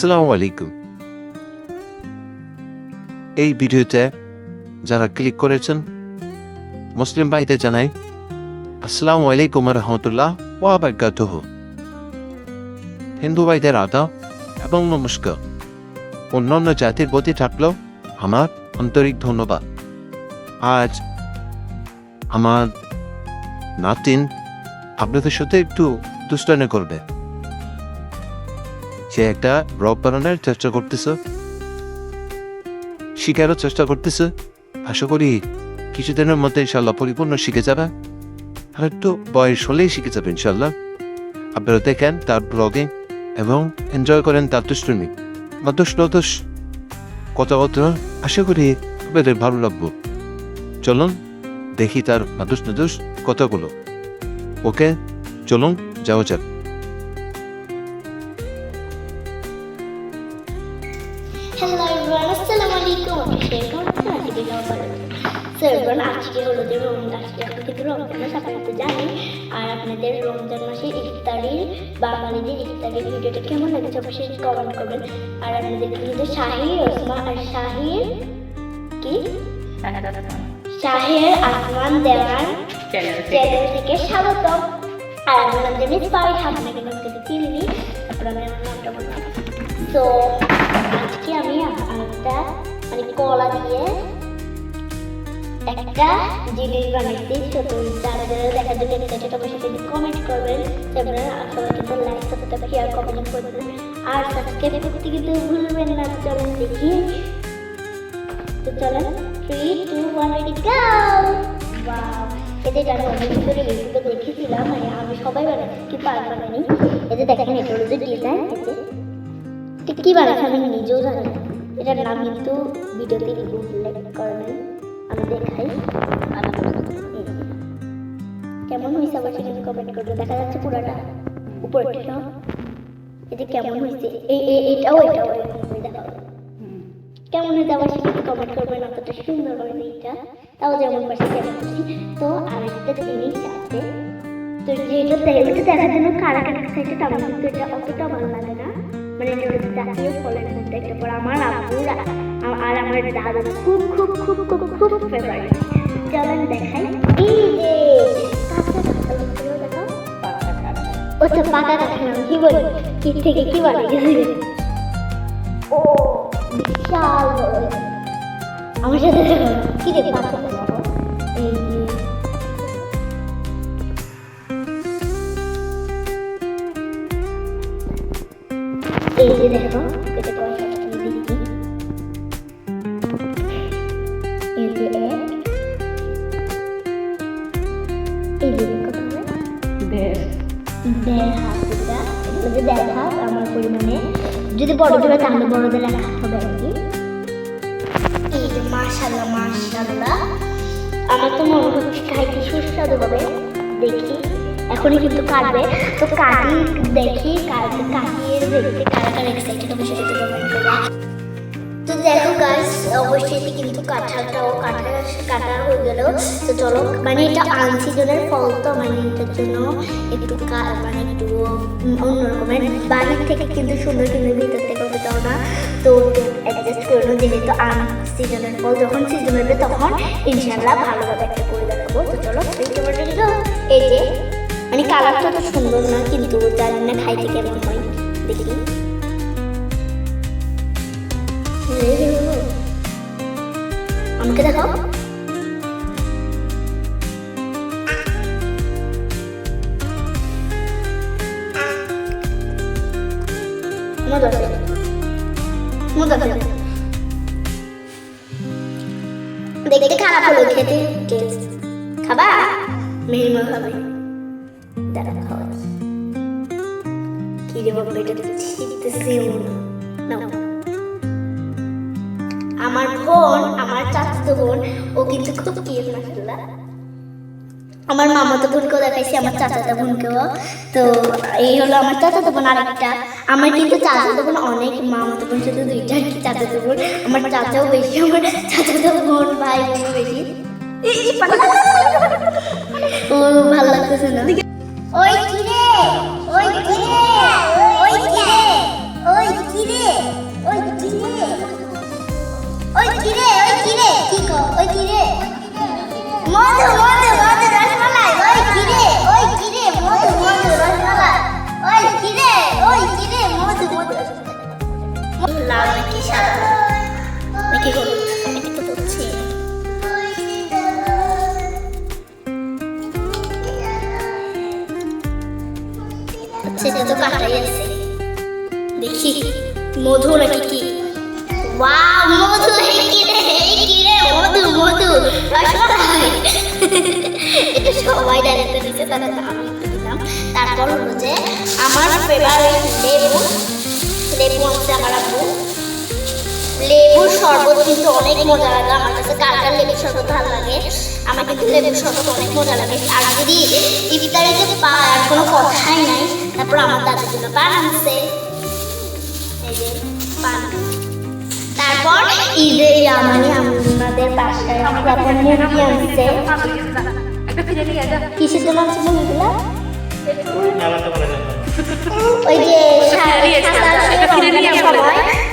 আসসালামু আলাইকুম। এই ভিডিওতে যারা ক্লিক করেছেন, মুসলিম ভাইদের জানাই, আসসালামু আলাইকুম রহমতুল্লাহ ওয়াবাকাতুহ হিন্দু ভাইদের আদা এবং নমস্কার। অন্যান্য জাতির প্রতি থাকলেও আমার আন্তরিক ধন্যবাদ। আজ আমার নাতিন আপনাদের সাথে একটু দুষ্টানি করবে। সে একটা ব্লগ বানানোর চেষ্টা করতেছে। শিখারও চেষ্টা করতেছে। আশা করি কিছুদিনের মধ্যে ইনশাল্লাহ পরিপূর্ণ শিখে যাবে। আর একটু বয়স হলেই শিখে যাবে ইনশাল্লাহ আপনারা দেখেন তার ব্লগিং এবং এনজয় করেন তার দুষ্টুমি। নতুস নতুস কথাবার্তা আশা করি আপনাদের ভালো লাগবো। চলুন দেখি তার নতুস নতুস কথাগুলো। ওকে, চলুন, যাওয়া যাক। হ্যালো এভরিওয়ান আসসালামু আলাইকুম আমি আজকে সো এভরিওয়ান আজকে হলো যে রমজান আমরা কিন্তু রমজান মাস আপনারা জানেন আর আপনাদের রমজান মাসে ইফতারির বাঙালিদের ইফতারির ভিডিওটা কেমন লাগছে অবশ্যই কমেন্ট করবেন আর আপনাদের কিন্তু শাহির ওসমা আর শাহির কি শাহের আসমান দেওয়ান চ্যানেল থেকে স্বাগত আর আমার নাম যে মিস পাই আপনাকে কিন্তু আমাকে চিনি তারপর আমার নামটা বললাম তো কলা দিয়ে একটা জিনিস বানাইছি। ছোট যারা যারা দেখার জন্য এক্সাইটেড অবশ্যই কিন্তু কমেন্ট করবেন। তারপরে সবাই কিন্তু লাইক সাবস্ক্রাইব শেয়ার কমেন্ট করবেন। আর সাবস্ক্রাইব করতে কিন্তু ভুলবেন না, চলেন দেখি। তো চলেন three two one ready go wow এতে আমি অনেক করে ইউটিউবে দেখেছিলাম মানে আমি সবাই বানাচ্ছি কি পার বানানি এতে দেখেন, এটা হলো যে ডিজাইন এতে কী বানাচ্ছে আমি নিজেও জানি না। এটার নাম কিন্তু ভিডিওতে উল্লেখ করেন। আমি দেখাই। কেমন হয়েছে আবার সেখানে কমেন্ট করবে। দেখা যাচ্ছে পুরাটা উপরটা এটা কেমন হয়েছে? এই এটাও এটাও। কেমন হয়েছে আবার সেখানে কমেন্ট করবেন অতটা সুন্দর হয়নি এটা। তাও যেমন পাশে কেমন তো আরেকটা জিনিস আছে, তো যেটা দেখতে দেখার জন্য কারা কারা এক্সাইটেড আমার কিন্তু এটা অতটা ভালো লাগে না। মানে জাতীয় ফলের মধ্যে একটা পর আমার আব্বুর আ- আর আমার দাদু খুব খুব খুব খুব খুব ফেভারিট চলেন দেখাই। এই যে, ও তো পাকা কাঁঠাল, কি বলি? কি থেকে কি বলে? ও, বিশাল বড়। আমার সাথে কি রে, পাকা এই যে দেখো এই যে এক এই হাত এটা এগুলো যে দেড় হাত আমার পরিমাণে যদি বড় দেবে তাহলে বড়দের এক হাত হবে আর কি এই যে মাশাল্লাহ মাশাল্লাহ আমার তো মনে হচ্ছে খাইতে সুস্বাদু হবে দেখি এখনই কিন্তু কাটবে। তো কাটি দেখি, কাটি কাটিয়ে দেখতে কারা কারা এক্সাইটেড হবে সেটা কমেন্ট তো দেখো গাছ অবশ্যই কিন্তু কাঁঠালটাও কাটা কাটা হয়ে গেল। তো চলো মানে এটা আনসিজনের ফল তো মানে এটার জন্য একটু মানে একটু অন্যরকমের বাইরের থেকে কিন্তু সুন্দর কিন্তু ভিতর থেকে তাও না। তো অ্যাডজাস্ট করে নেব যেহেতু আনসিজনের ফল যখন সিজন হবে তখন ইনশাল্লাহ ভালোভাবে একটা করে দেখাবো। তো চলো এই যে কালারটা তো সুন্দর না, কিন্তু জানি না খাইতে কেমন হয়। দেখি আমাকে দেখাও। মজা মজা দেখতে খারাপ হলো খেতে। খাবা? মেহমান খাবে। দাঁড়া খাওয়া কি রে বাবা, এটা তো আমার বোন আমার বোন, ও কিন্তু খুব আমার মামাতো বোনকেও দেখাইছি, আমার বোনকেও। তো এই হলো আমার চাচাতো বোন আরেকটা। আমার কিন্তু চাচাতো বোন অনেক, মামাতো বোন শুধু দুইটা আর কি চাচাতো বোন। আমার চাচাও বেশি, আমার চাচাতো বোন ভাই বেশি। ও, ভালো লাগতেছে না? ওই কি রে ওই কি রে ওই কি রে ওই তো কাটাই আছে দেখি, মধু নাকি কি? লেবু লেবুর শরবত কিন্তু অনেক মজা লাগে, আমার কাছে কার কার লেবুর শরবত ভালো লাগে, আমার কিন্তু লেবুর শরবত অনেক মজা লাগে। আর যদি ইফতারিতে পায়, আর কোনো কথাই নাই তারপর আমার দাদির জন্য পান আনছে তারপর ঈদে মানে আমাদের বাসায় তারপর মুরগি কিসের জন্য আনছে মুরগিগুলো ওই যে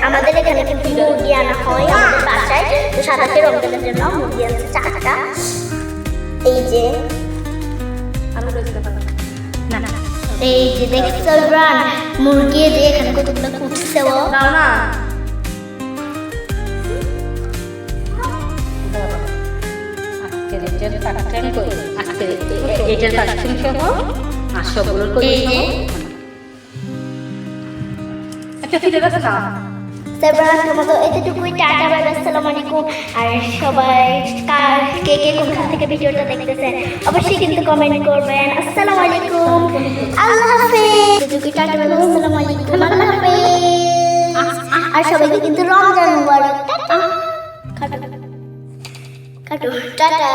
আমাদের এখানে কিন্তু মুরগি আনা হয় আমাদের বাসায়। তো সাদাতে রমজানের জন্য মুরগি আনছে চারটা। এই যে আমি রোজ না না। এই যে দেখছ ব্রান মুরগি যে এখানে কতগুলো কুটছে ও দাও না। এটার কাটছেন সহ আর সবগুলোর কই এই ফিরে গেছে না তোমাদের এতটুকুই টাটা বাই আসসালামু আলাইকুম। আর সবাই কার কে কে কোনখান থেকে ভিডিওটা দেখতেছেন অবশ্যই কিন্তু কমেন্ট করবেন। আসসালামু আলাইকুম। আল্লাহ হাফেজ। এতটুকুই টাটা বাই, আসসালামু আলাইকুম। আল্লাহ হাফেজ। আর সবাইকে কিন্তু রমজান মুবারক। টাটা। কাটো কাটো টাটা।